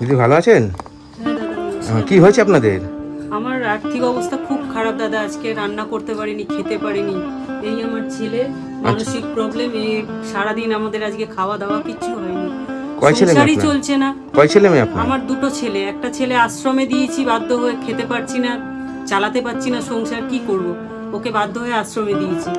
দিদি ভালো আছেন? হ্যাঁ কি হয়েছে আপনাদের? আমার আর্থিক অবস্থা খুব খারাপ দাদা। আজকে রান্না করতে পারিনি খেতে পারিনি। এই আমার ছেলে মানসিক প্রবলেম এ সারাদিন আমাদের আজকে খাওয়া দাওয়া কিচ্ছু হয়নি। কয় ছেলে মেয়ে চলছে না। কয় ছেলে মেয়ে আপনার? আমার দুটো ছেলে একটা ছেলে আশ্রমে দিয়েছি বাধ্য হয়ে খেতে পারছি না চালাতে পারছি না সংসার কি করব? ওকে বাধ্য হয়ে আশ্রমে দিয়েছি।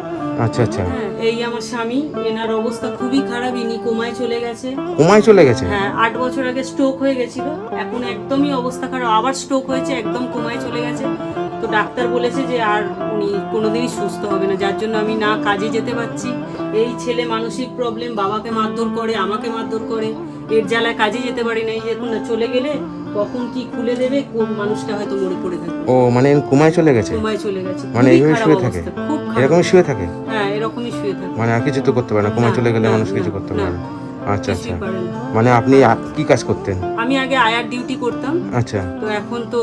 আচ্ছা আচ্ছা। হ্যাঁ এই আমার স্বামী এনার অবস্থা খুবই খারাপ ইনি কোমায় চলে গেছে। কোমায় চলে গেছে? হ্যাঁ আট বছর আগে স্ট্রোক হয়ে গেছিল এখন একদমই অবস্থা খারাপ আবার স্ট্রোক হয়েছে একদম কোমায় চলে গেছে। তো ডাক্তার বলেছে যে আর উনি কোনোদিনই সুস্থ হবে না যার জন্য আমি না কাজে যেতে পারছি। এই ছেলে মানসিক প্রবলেম বাবাকে মারধর করে আমাকে মারধর করে এর জ্বালায় কাজে যেতে পারি না এই যে চলে গেলে কখন কি খুলে দেবে কোন মানুষটা হয়তো মরে পড়ে থাকবে। ও মানে কোমায় চলে গেছে? কোমায় চলে গেছে। মানে এইভাবে শুয়ে থাকে? খুব এরকমই শুয়ে থাকে? হ্যাঁ এরকমই শুয়ে থাকে। মানে আর কিছু তো করতে পারে না। কোমায় চলে গেলে মানুষ কিছু করতে পারে না। আচ্ছা আচ্ছা। মানে আপনি কি কাজ করতেন? আমি আগে আয়ার ডিউটি করতাম। আচ্ছা। তো এখন তো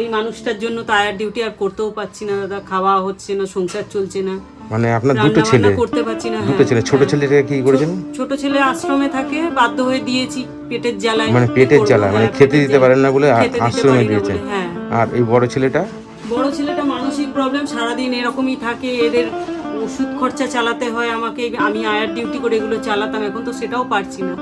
এই মানুষটার জন্য তো আয়ার ডিউটি আর করতেও পারছি না দাদা। খাওয়া হচ্ছে না সংসার চলছে না। মানে আপনার দুটো ছেলে। করতে পারছি না দুটো হ্যাঁ, ছেলে। ছোট। ছেলেটাকে কি করেছেন? ছোট ছেলে আশ্রমে থাকে বাধ্য হয়ে দিয়েছি পেটের জ্বালায়। মানে পেটের জ্বালা মানে খেতে দিতে। পারেন না বলে আশ্রমে দিয়েছেন। হ্যাঁ। আর এই বড় ছেলেটা? বড় ছেলেটা মানসিক প্রবলেম সারাদিন এরকমই থাকে এদের ওষুধ খরচা চালাতে হয় আমাকে আমি আয়ার ডিউটি করে এগুলো চালাতাম এখন তো সেটাও পারছি না।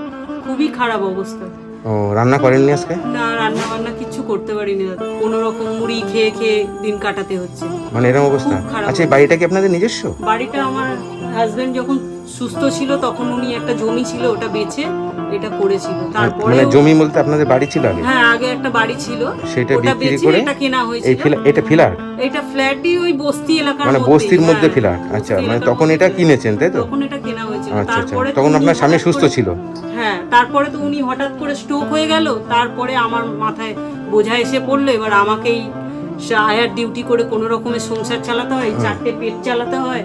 খুবই খারাপ অবস্থা। ও রান্না করেননি আজকে? না রান্না বান্না কিচ্ছু করতে পারিনি দাদা। কোনো রকম মুড়ি খেয়ে খেয়ে দিন কাটাতে হচ্ছে। মানে এরকম অবস্থা? খুব খারাপ আচ্ছা এই বাড়িটা কি আপনাদের নিজস্ব? বাড়িটা আমার হাজবেন্ড যখন সুস্থ ছিল তখন উনি একটা জমি ছিল ওটা বেচে এটা করেছিল। তারপরে মানে জমি বলতে আপনাদের বাড়ি ছিল আগে? হ্যাঁ আগে একটা বাড়ি ছিল। সেটা ওটা বিক্রি বেচে করে এটা কেনা এই হয়েছিল। ফিলা এটা ফিলার? এটা ফ্ল্যাটই ওই বস্তি এলাকার মানে মধ্যেই, বস্তির মধ্যে হ্যাঁ, ফিলার আচ্ছা বস্তি মানে এলাকার তখন এটা কিনেছেন তাই তো? তখন এটা কেনা হয়েছিল। আচ্ছা আচ্ছা। তারপরে তখন আপনার স্বামী হঠাৎ সুস্থ করে- ছিল? হ্যাঁ তারপরে তো উনি হঠাৎ করে স্ট্রোক হয়ে গেল, তারপরে আমার মাথায় বোঝা এসে পড়ল, এবার আমাকেই আয়ার ডিউটি করে কোনো রকমের সংসার চালাতে হয়, চারটে পেট চালাতে হয়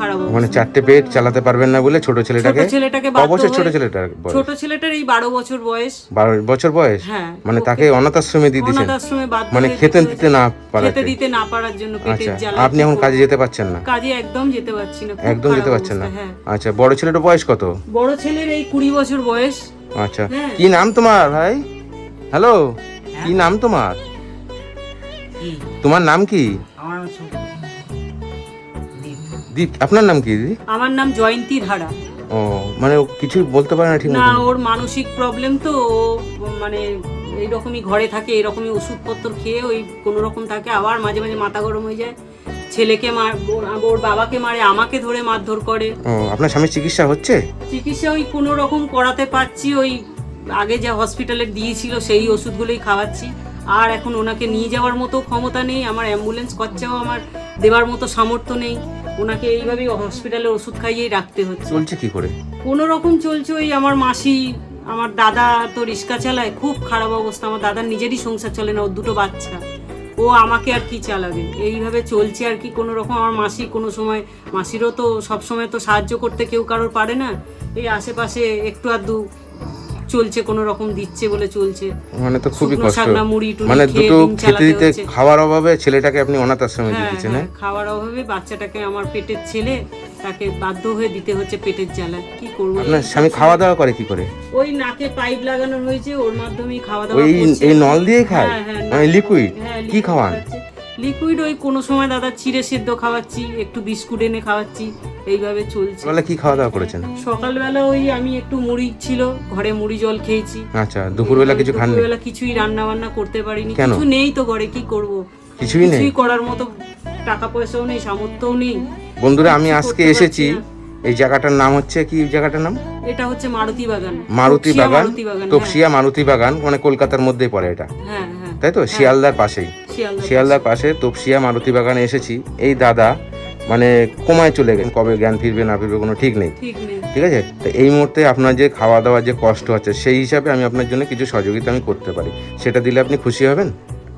খারাপ মানে চারটে পেট চালাতে পারবেন না বলে ছোট ছেলেটাকে ছেলেটাকে বছর ছোট ছেলেটার ছোট ছেলেটার এই বারো বছর বয়স। বারো বছর বয়স? হ্যাঁ মানে তাকে অনাথ আশ্রমে দিয়ে দিয়েছেন। বাধ্য মানে খেতে দিতে। না খেতে পারাতে দিতে না পারার জন্য পেটের আচ্ছা জ্বালা আপনি এখন কাজে যেতে পারছেন না? কাজে একদম যেতে পারছি না একদম যেতে পারছেন না? হ্যাঁ। আচ্ছা বড় ছেলেটার বয়স কত? বড় ছেলের এই কুড়ি বছর বয়স। আচ্ছা হ্যাঁ। কি নাম তোমার ভাই? হ্যালো কি নাম তোমার? তোমার নাম কি? দীপ আপনার নাম কি দিদি? আমার নাম জয়ন্তী ধারা। ও মানে ও কিছু বলতে পারে না ঠিক না ওর মানসিক প্রবলেম তো ও মানে এইরকমই ঘরে থাকে এরকমই ওষুধপত্র খেয়ে ওই কোনো রকম থাকে আবার মাঝে মাঝে মাথা গরম হয়ে যায়। ছেলেকে মার ওর- ওর বাবাকে মারে আমাকে ধরে মারধর করে। ও আপনার স্বামীর চিকিৎসা হচ্ছে? চিকিৎসা ওই কোনো রকম করাতে পারছি ওই আগে যা হসপিটালে দিয়েছিল সেই ওষুধগুলোই খাওয়াচ্ছি। আর এখন ওনাকে নিয়ে যাওয়ার মতো ক্ষমতা নেই আমার অ্যাম্বুলেন্স খরচাও আমার দেওয়ার মতো সামর্থ্য নেই। ওনাকে এইভাবেই হসপিটালে ওষুধ খাইয়েই রাখতে হচ্ছে। চলছে কি করে? কোনো রকম চলছে ওই আমার মাসি আমার দাদা তো রিক্সা চালায় খুব খারাপ অবস্থা। আমার দাদার নিজেরই সংসার চলে না ওর দুটো বাচ্চা। ও আমাকে আর কি চালাবে? এইভাবে চলছে আর কি কোনো রকম আমার মাসি কোনো সময় মাসিরও তো সব সময় তো সাহায্য করতে কেউ কারোর পারে না। এই আশেপাশে একটু আধটু চলছে কোনো রকম দিচ্ছে বলে চলছে। মানে তো খুবই কষ্ট। মানে দুটো খেতে দিতে। খাওয়ার অভাবে ছেলেটাকে আপনি অনাথ আশ্রমে দিয়ে হ্যাঁ হ্যাঁ, হ্যাঁ? খাওয়ার অভাবে বাচ্চাটাকে আমার পেটের ছেলে তাকে বাধ্য হয়ে দিতে হচ্ছে পেটের জ্বালা। কি করব? আপনার স্বামী খাওয়া দাওয়া করে কি করে? ওই নাকে পাইপ লাগানো হয়েছে ওর মাধ্যমেই খাওয়া দাওয়া ওই। এই নল দিয়ে খায়? মানে লিকুইড কি খাওয়ান? লিকুইড ওই কোনো সময় দাদা চিড়ে সেদ্ধ খাওয়াচ্ছি একটু বিস্কুট এনে খাওয়াচ্ছি। এইভাবে চলছে। বলে কি খাওয়া দাওয়া করেছেন? সকালবেলা ওই আমি একটু মুড়ি ছিল ঘরে মুড়ি জল খেয়েছি। আচ্ছা দুপুরবেলা কিছু খাননি? দুপুরবেলা কিছুই রান্না বান্না করতে পারিনি? কিছু নেই তো ঘরে কি করব? কিছুই নেই? কিছুই করার মতো টাকা পয়সাও নেই সামর্থ্যও নেই। বন্ধুরা আমি আজকে এসেছি এই জায়গাটার নাম হচ্ছে কি জায়গাটার নাম? এটা হচ্ছে মারুতি বাগান। মারুতি বাগান মারুতি বাগান মারুতি বাগান মানে কলকাতার মধ্যেই পড়ে এটা। হ্যাঁ হ্যাঁ। তাই তো? শিয়ালদার পাশেই। শিয়ালদা শিয়ালদার পাশে তপসিয়া মারুতি বাগানে এসেছি। এই দাদা মানে কমায় চলে গেছেন কবে জ্ঞান ফিরবে না ফিরবে কোনো ঠিক নেই। ঠিক আছে? তো এই মুহূর্তে আপনার যে খাওয়া দাওয়ার যে কষ্ট আছে সেই হিসাবে আমি আপনার জন্য কিছু সহযোগিতা আমি করতে পারি। সেটা দিলে আপনি খুশি হবেন?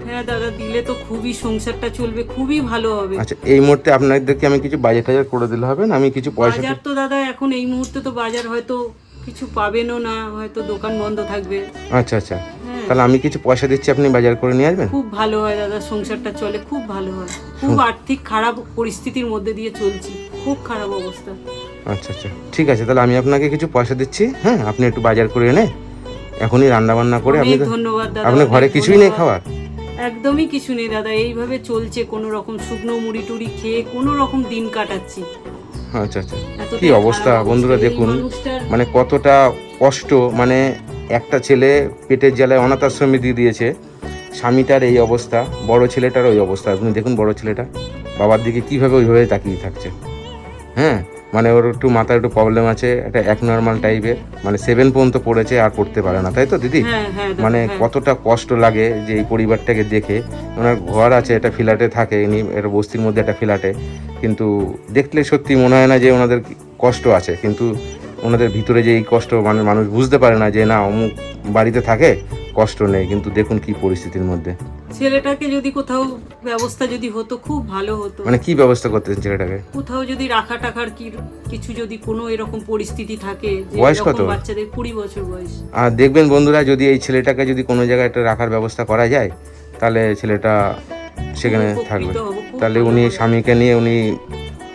হ্যাঁ দাদা দিলে তো খুবই সংসারটা চলবে খুবই ভালো হবে। আচ্ছা এই মুহূর্তে আপনাদেরকে আমি কিছু বাজেট টাজার করে দিলে হবে না? আমি কিছু পয়সা বাজার তো দাদা এখন এই মুহূর্তে তো বাজার হয়তো কিছু পাবেনও না হয়তো দোকান বন্ধ থাকবে। আচ্ছা আচ্ছা। তাহলে আমি কিছু পয়সা দিচ্ছি আপনি বাজার করে নিয়ে আসবেন? খুব ভালো হয় দাদা সংসারটা চলে খুব ভালো হয়। খুব আর্থিক খারাপ পরিস্থিতির মধ্যে দিয়ে চলছি খুব খারাপ অবস্থা। আচ্ছা আচ্ছা ঠিক আছে তাহলে আমি আপনাকে কিছু পয়সা দিচ্ছি হ্যাঁ আপনি একটু বাজার করে এনে এখনই রান্না বান্না করে আপনি ধন্যবাদ দাদা আপনার ঘরে কিছুই নেই। খাবার একদমই কিছু নেই দাদা এইভাবে চলছে কোনো রকম শুকনো মুড়ি টুড়ি খেয়ে কোনো রকম দিন কাটাচ্ছি। আচ্ছা আচ্ছা কি অবস্থা? বন্ধুরা দেখুন মানে কতটা কষ্ট মানে একটা ছেলে পেটের জ্বালায় অনাথ আশ্রমে দিয়ে দিয়েছে। স্বামীটার এই অবস্থা বড় ছেলেটার ওই অবস্থা। আপনি দেখুন বড় ছেলেটা বাবার দিকে কীভাবে ওইভাবে তাকিয়ে থাকছে। হ্যাঁ মানে ওর একটু মাথার একটু প্রবলেম আছে একটা এক নর্মাল টাইপের মানে সেভেন পর্যন্ত পড়েছে আর পড়তে পারে না। তাই তো দিদি? হ্যাঁ হ্যাঁ মানে হ্যাঁ। কতটা কষ্ট লাগে যে এই পরিবারটাকে দেখে। ওনার ঘর আছে এটা ফ্ল্যাটে থাকে ইনি একটা বস্তির মধ্যে একটা ফ্ল্যাটে কিন্তু দেখলে সত্যি মনে হয় না যে ওনাদের কষ্ট আছে। কিন্তু ওনাদের ভিতরে যে এই কষ্ট মানে মানুষ বুঝতে পারে না যে না অমুক বাড়িতে থাকে কষ্ট নেই। কিন্তু দেখুন কি পরিস্থিতির মধ্যে। ছেলেটাকে যদি কোথাও ব্যবস্থা যদি হতো খুব ভালো হতো। মানে কি ব্যবস্থা করতেছেন ছেলেটাকে? কোথাও যদি রাখা টাকার কি কিছু যদি কোনো এরকম পরিস্থিতি থাকে যে বয়স কত? বাচ্চাদের কুড়ি বছর বয়স। আর দেখবেন বন্ধুরা যদি এই ছেলেটাকে যদি কোনো জায়গায় একটা রাখার ব্যবস্থা করা যায় তাহলে ছেলেটা সেখানে থাকবে। তাহলে উনি স্বামীকে নিয়ে উনি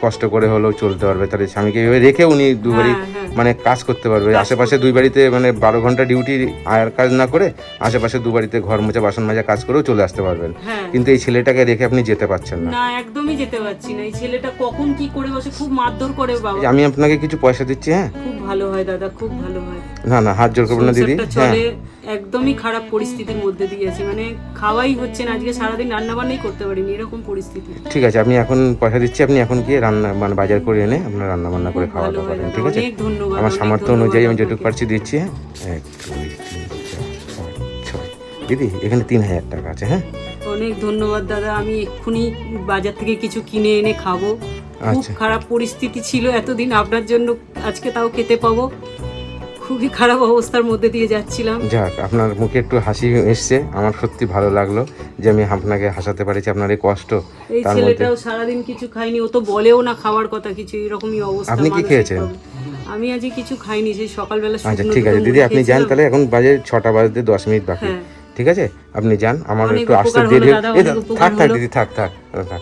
কষ্ট করে হলেও চলতে পারবে তাহলে স্বামীকে এভাবে রেখে উনি দু বাড়ি হ্যাঁ, হ্যাঁ। মানে কাজ করতে পারবে। আশেপাশে দুই বাড়িতে মানে বারো ঘণ্টা ডিউটি আয়ার কাজ না করে আশেপাশে দু বাড়িতে ঘর মোছা বাসন মাজা কাজ করেও চলে আসতে পারবেন। হ্যাঁ। কিন্তু এই ছেলেটাকে রেখে আপনি যেতে পারছেন না একদমই যেতে পারছি না। এই ছেলেটা কখন কি করে বসে খুব মারধর করে বাবা। আমি আপনাকে কিছু পয়সা দিচ্ছি হ্যাঁ? খুব ভালো হয় দাদা খুব ভালো হয়। না না হাত জোর করবেন না দিদি। হ্যাঁ। চলে একদমই খারাপ পরিস্থিতির মধ্যে দিয়েছি মানে খাওয়াই হচ্ছে না আজকে সারাদিন রান্না বান্নাই করতে পারিনি এরকম পরিস্থিতি। ঠিক আছে আমি এখন পয়সা দিচ্ছি আপনি এখন গিয়ে রান্না মানে বাজার করে এনে আপনার রান্না বান্না করে খাওয়া দাওয়া করেন ঠিক আছে? আমার সামর্থ্য অনুযায়ী আমি যেটুকু আপনাকে। পারছি দিচ্ছি হ্যাঁ। এক দুই তিন চার ছয়। দিদি এখানে তিন হাজার টাকা আছে হ্যাঁ? অনেক ধন্যবাদ দাদা। আমি এক্ষুনি বাজার থেকে কিছু কিনে এনে খাব। খুব আচ্ছা। খারাপ পরিস্থিতি ছিল এতদিন আপনার জন্য আজকে তাও খেতে পাবো। খুবই খারাপ অবস্থার মধ্যে দিয়ে যাচ্ছিলাম। যাক আপনার মুখে একটু হাসি এসছে। আমার সত্যি ভালো লাগল যে আমি আপনাকে হাসাতে পারেছি আপনার এই কষ্ট এই ছেলেটাও সারাদিন কিছু খায়নি ও তো বলেও না খাওয়ার কথা কিছু এরকমই অবস্থা আপনি কি খেয়েছেন? আমি আজকে কিছু খাইনি সেই সকালবেলা আচ্ছা ঠিক আছে দিদি আপনি যান তাহলে এখন বাজে ছটা বাজতে দশ মিনিট বাকি। হ্যাঁ। ঠিক আছে? আপনি যান আমার একটু আসতে দেরি থাক থাক দিদি থাক থাক থাক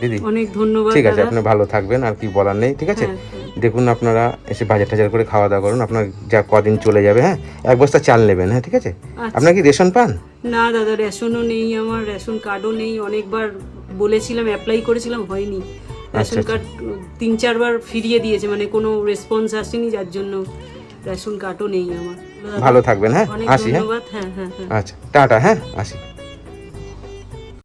দিদি। অনেক ধন্যবাদ ঠিক আছে আপনি ভালো থাকবেন আর কি বলার নেই ঠিক আছে? হ্যাঁ, হ্যাঁ। দেখুন আপনারা এসে বাজার টাজার করে খাওয়া দাওয়া করুন। আপনার যা কদিন চলে যাবে হ্যাঁ? এক বস্তা চাল নেবেন হ্যাঁ ঠিক আছে? আচ্ছা। আপনার কি রেশন পান? না দাদা রেশনও নেই আমার রেশন কার্ডও নেই। অনেকবার বলেছিলাম অ্যাপ্লাই করেছিলাম হয়নি। রেশন আচ্ছা। কার্ড তিন চারবার ফিরিয়ে দিয়েছে মানে কোনো রেসপন্স আসেনি যার জন্য রেশন কার্ডও নেই আমার। ভালো থাকবেন হ্যাঁ? আসি হ্যাঁ? হ্যাঁ হ্যাঁ হ্যাঁ। আচ্ছা টাটা হ্যাঁ? আসি।